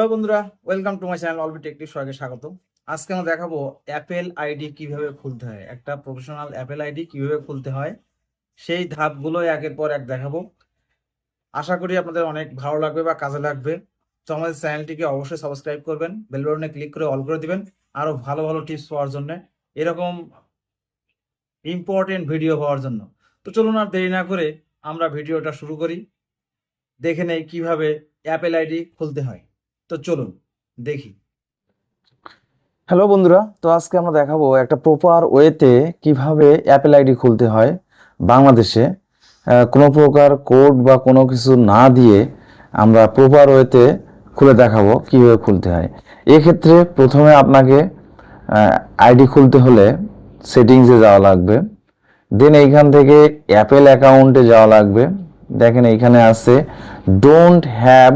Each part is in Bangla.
হ্যালো বন্ধুরা ওয়েলকাম টু মাই চ্যানেল অলবি টেকটিভ সবাইকে স্বাগত আজকে আমরা দেখাবো অ্যাপেল আইডি কীভাবে খুলতে হয়। একটা প্রফেশনাল অ্যাপেল আইডি কীভাবে খুলতে হয়, সেই ধাপগুলো একের পর এক দেখাবো। আশা করি আপনাদের অনেক ভালো লাগবে বা কাজে লাগবে। তো আমাদের চ্যানেলটিকে অবশ্যই সাবস্ক্রাইব করবেন বেল বাটনে ক্লিক করে অল করে দিবেন আরও ভালো ভালো টিপস পাওয়ার জন্য, এরকম ইম্পর্টেন্ট ভিডিও পাওয়ার জন্য। তো চলুন আর দেরি না করে আমরা ভিডিওটা শুরু করি। দেখে নেই কীভাবে অ্যাপেল আইডি খুলতে হয়। তো চলুন, দেখি। হ্যালো বন্ধুরা, তো আজকে আমরা দেখাবো একটা প্রপার ওয়েতে কীভাবে অ্যাপেল আইডি খুলতে হয় বাংলাদেশে। কোনো প্রকার কোড বা কোনো কিছু না দিয়ে আমরা প্রপার ওয়েতে খুলে দেখাবো কীভাবে খুলতে হয়। এক্ষেত্রে প্রথমে আপনাকে আইডি খুলতে হলে সেটিংসে যাওয়া লাগবে। দেন এইখান থেকে অ্যাপেল অ্যাকাউন্টে যাওয়া লাগবে। দেখেন এইখানে আছে don't have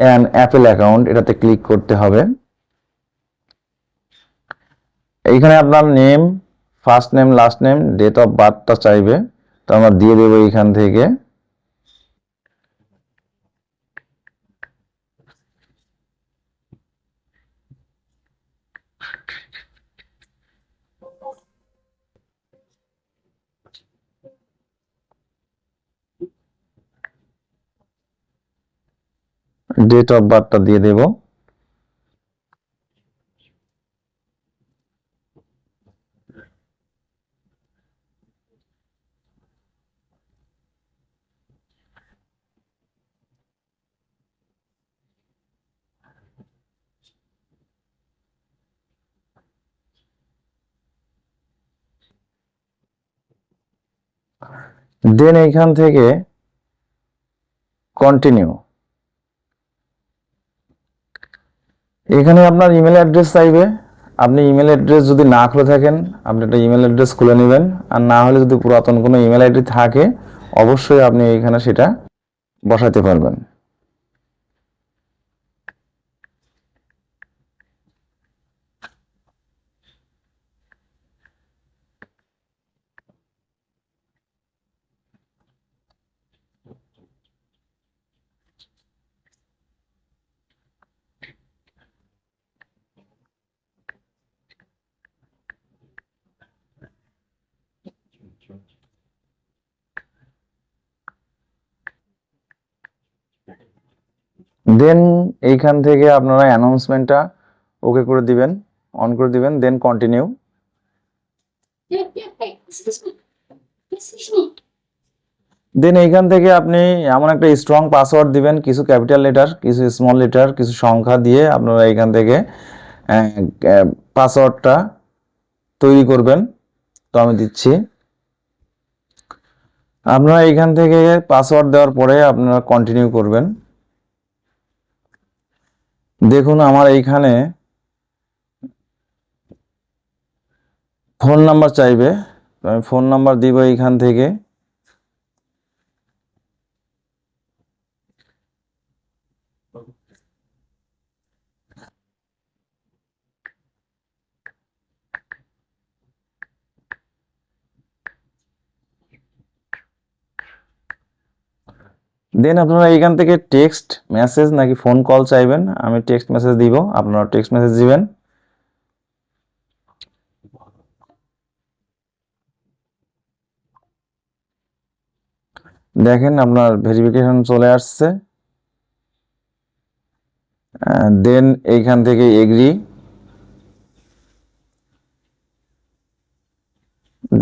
an Apple account এটাতে ক্লিক করতে হবে। এইখানে আপনার name first name last name date of বার্থটা চাইবে। তো আমরা দিয়ে দেবো এইখান থেকে। ডেট অফ বার্থটা দিয়ে দেবো। দেন এইখান থেকে কন্টিনিউ এখানে আপনার ইমেল অ্যাড্রেস চাইবে। আপনি ইমেল অ্যাড্রেস যদি না খুলে থাকেন, আপনি একটা ইমেল অ্যাড্রেস খুলে নেবেন। আর না হলে যদি পুরাতন কোনো ইমেল আইডি থাকে, অবশ্যই আপনি এখানে সেটা বসাতে পারবেন। দেন এইখান থেকে আপনারা অ্যানাউন্সমেন্টটা ওকে করে দিবেন অন করে দিবেন দেন কন্টিনিউ. দেন এইখান থেকে আপনি এমন একটা স্ট্রং পাসওয়ার্ড দিবেন, কিছু ক্যাপিটাল লেটার কিছু স্মল লেটার কিছু সংখ্যা দিয়ে আপনারা এইখান থেকে পাসওয়ার্ডটা তৈরি করবেন। তো আমি দিচ্ছি। আপনারা এইখান থেকে পাসওয়ার্ড দেওয়ার পরে আপনারা কন্টিনিউ করবেন। দেখুন আমার এইখানে ফোন নাম্বার চাইবে আমি ফোন নাম্বার দিব এইখান থেকে। দেন আপনারা এইখান থেকে টেক্সট মেসেজ নাকি ফোন কল চাইবেন, আমি টেক্সট মেসেজ দিব, আপনারা টেক্সট মেসেজ দিবেন। দেখেন আপনার ভেরিফিকেশন চলে আসছে। দেন এইখান থেকে এগ্রি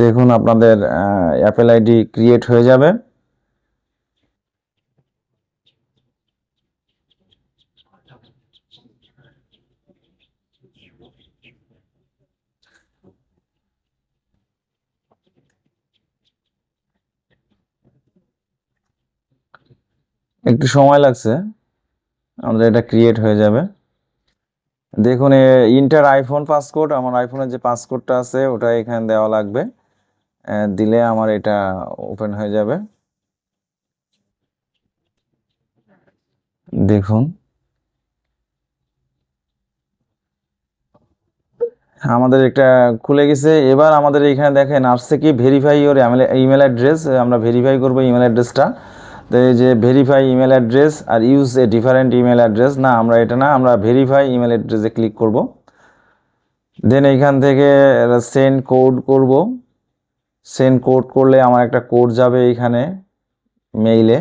দেখুন আপনাদের অ্যাপেল আইডি ক্রিয়েট হয়ে যাবে। একটু সময় লাগছে। আমাদের এটা ক্রিয়েট হয়ে যাবে। দেখুন ইন্টার আইফোন পাসকোড আমার আইফোনের যে পাসকোডটা আছে, ওটা এখানে দেওয়া লাগবে। দিলে আমার এটা ওপেন হয়ে যাবে। দেখুন। আমাদের একটা খুলে গেছে। এবার আমাদের এখানে দেখেন, আসছে কি? ভেরিফাই ইওর ইমেল অ্যাড্রেস আমরা ভেরিফাই করব ইমেল অ্যাড্রেসটা এই যে verify email address R use a different email address না, আমরা এটা না, আমরা ভেরিফাই ইমেল অ্যাড্রেসে ক্লিক করব। দেন এইখান থেকে সেন্ড কোড করব। সেন্ড কোড করলে আমার একটা কোড যাবে এইখানে মেইলে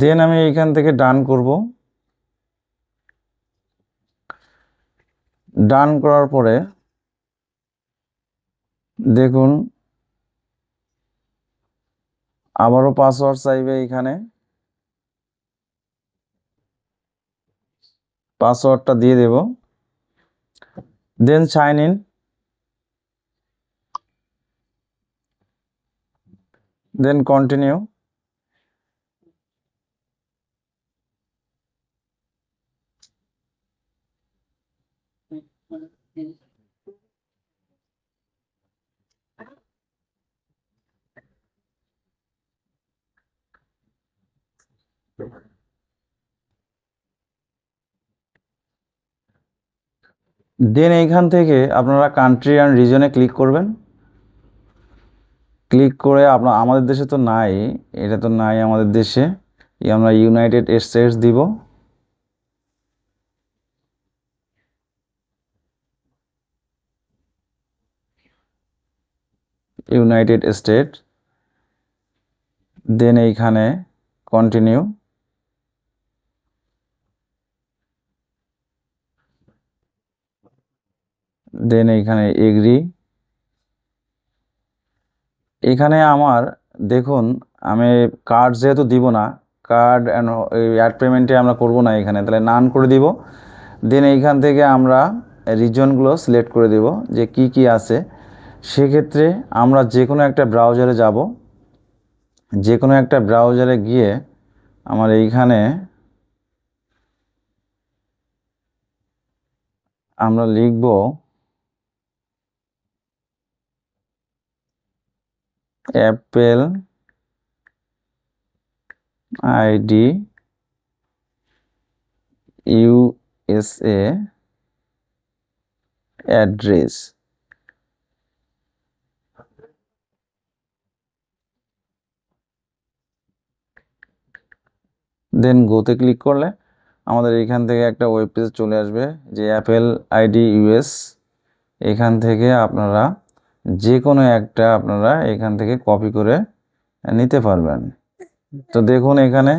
দেন আমি এইখান থেকে ডান করব। ডান করার পরে দেখুন, আবারও পাসওয়ার্ড চাইবে এখানে। পাসওয়ার্ডটা দিয়ে দেব। Then sign in then continue then এইখান থেকে আপনারা কান্ট্রি অ্যান্ড রিজনে ক্লিক করবেন। ক্লিক করে আপনার আমাদের দেশে তো নাই, এটা তো নাই আমাদের দেশে। আমরা ইউনাইটেড স্টেটস দিব। ইউনাইটেড স্টেট দেন এইখানে কন্টিনিউ দেন এইখানে এগ্রি এখানে আমার, দেখুন, আমি কার্ড যেহেতু দিব না কার্ড অ্যাড পেমেন্টে আমরা করব না এখানে, তাহলে নান করে দিব। দেন এইখান থেকে আমরা রিজনগুলো সিলেক্ট করে দেব, যে কি কি আছে। সেক্ষেত্রে আমরা যে কোনো একটা ব্রাউজারে যাব। যে কোনো একটা ব্রাউজারে গিয়ে আমার এইখানে আমরা লিখব Apple ID USA address. Then গোতে ক্লিক করলে আমাদের এখান থেকে একটা ওয়েব পেজ চলে আসবে, যে অ্যাপেল আইডি ইউএস। এখান থেকে আপনারা যে কোনো একটা আপনারা এখান থেকে কপি করে নিতে পারবেন। তো দেখুন এখানে।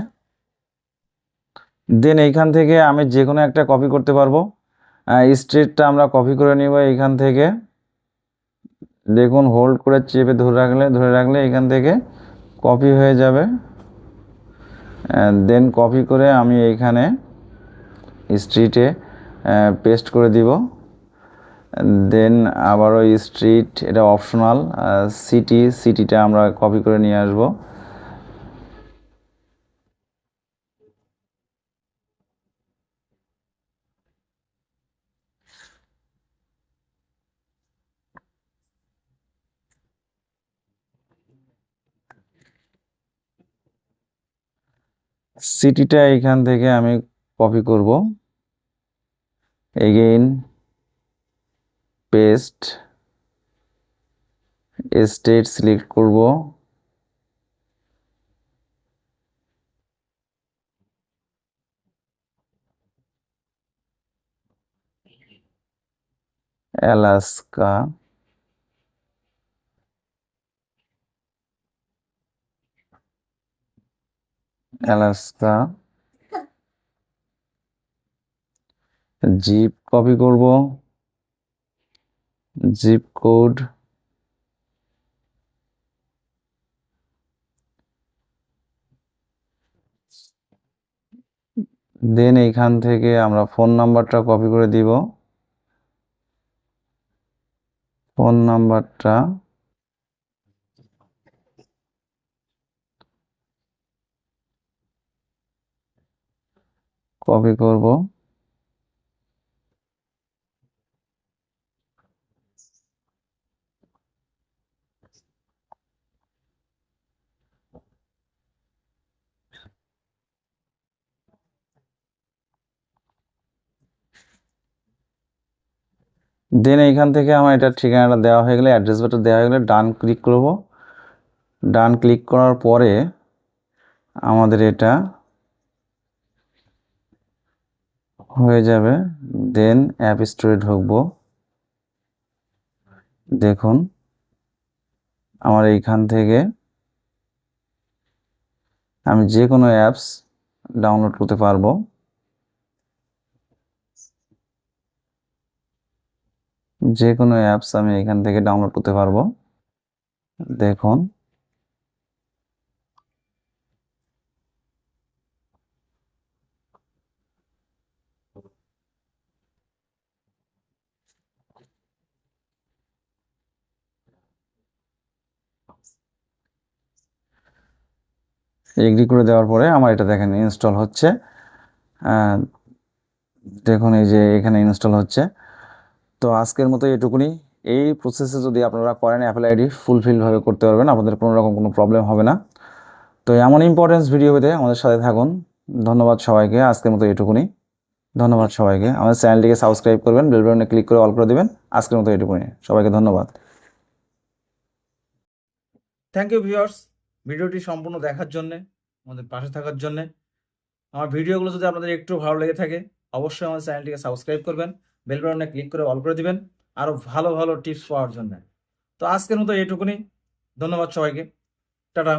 দেন এইখান থেকে আমি যে কোনো একটা কপি করতে পারব। স্ট্রিটটা আমরা কপি করে নিব এইখান থেকে। দেখুন হোল্ড করে চেপে ধরে রাখলে ধরে রাখলে এখান থেকে কপি হয়ে যাবে। দেন কপি করে আমি এইখানে স্ট্রিটে পেস্ট করে দিব। দেন আবারও স্ট্রিট এটা অপশনাল সিটি সিটিটা আমরা কপি করে নিয়ে আসব। সিটিটা এখান থেকে আমি কপি করব। এগেইন পেস্ট স্টেট সিলেক্ট করব। অ্যালাস্কা অ্যালাস্কা জিপ কপি করব। জিপ কোড দেন এইখান থেকে আমরা ফোন নাম্বারটা কপি করে দিব। ফোন নাম্বারটা কপি করব। দেন এইখান থেকে আমার এটা ঠিকানাটা দেওয়া হয়ে গেলে অ্যাড্রেস বারটা দেওয়া হয়ে গেলে ডান ক্লিক করব। ডান ক্লিক করার পরে আমাদের এটা হয়ে যাবে। দেন অ্যাপ স্টোরে ঢুকব। দেখুন, আমার এইখান থেকে আমি যে কোনো অ্যাপস ডাউনলোড করতে পারব। যে কোনো অ্যাপস আমি এখান থেকে ডাউনলোড করতে পারব। দেখুন। এগ্রি করে দেওয়ার পরে আমার এটা দেখেন ইনস্টল হচ্ছে। দেখুন এই যে এখানে ইনস্টল হচ্ছে। তো আজকের মতো এটুকুনি। এই প্রসেসে যদি আপনারা করেন অ্যাপেল আইডি ফুলফিলভাবে করতে পারবেন, আপনাদের কোনো রকম কোনো প্রবলেম হবে না। তো এমন ইম্পর্টেন্স ভিডিও পেতে আমাদের সাথে থাকুন। ধন্যবাদ সবাইকে, আজকের মতো এটুকুনি। ধন্যবাদ সবাইকে। আমাদের চ্যানেলটিকে সাবস্ক্রাইব করবেন বেল বাটনে ক্লিক করে অল করে দেবেন। আজকের মতো এটুকুনি। সবাইকে ধন্যবাদ। থ্যাংক ইউ ভিউয়ার্স ভিডিওটি সম্পূর্ণ দেখার জন্যে, আমাদের পাশে থাকার জন্যে। আমার ভিডিওগুলো যদি আপনাদের একটু ভালো লেগে থাকে, অবশ্যই আমাদের চ্যানেলটিকে সাবস্ক্রাইব করবেন। বেল বাটনে ক্লিক করে অল করে দিবেন। আরও ভালো ভালো টিপস পাওয়ার জন্য। তো আজকের মতো এইটুকুনি। ধন্যবাদ সবাইকে। টাটা।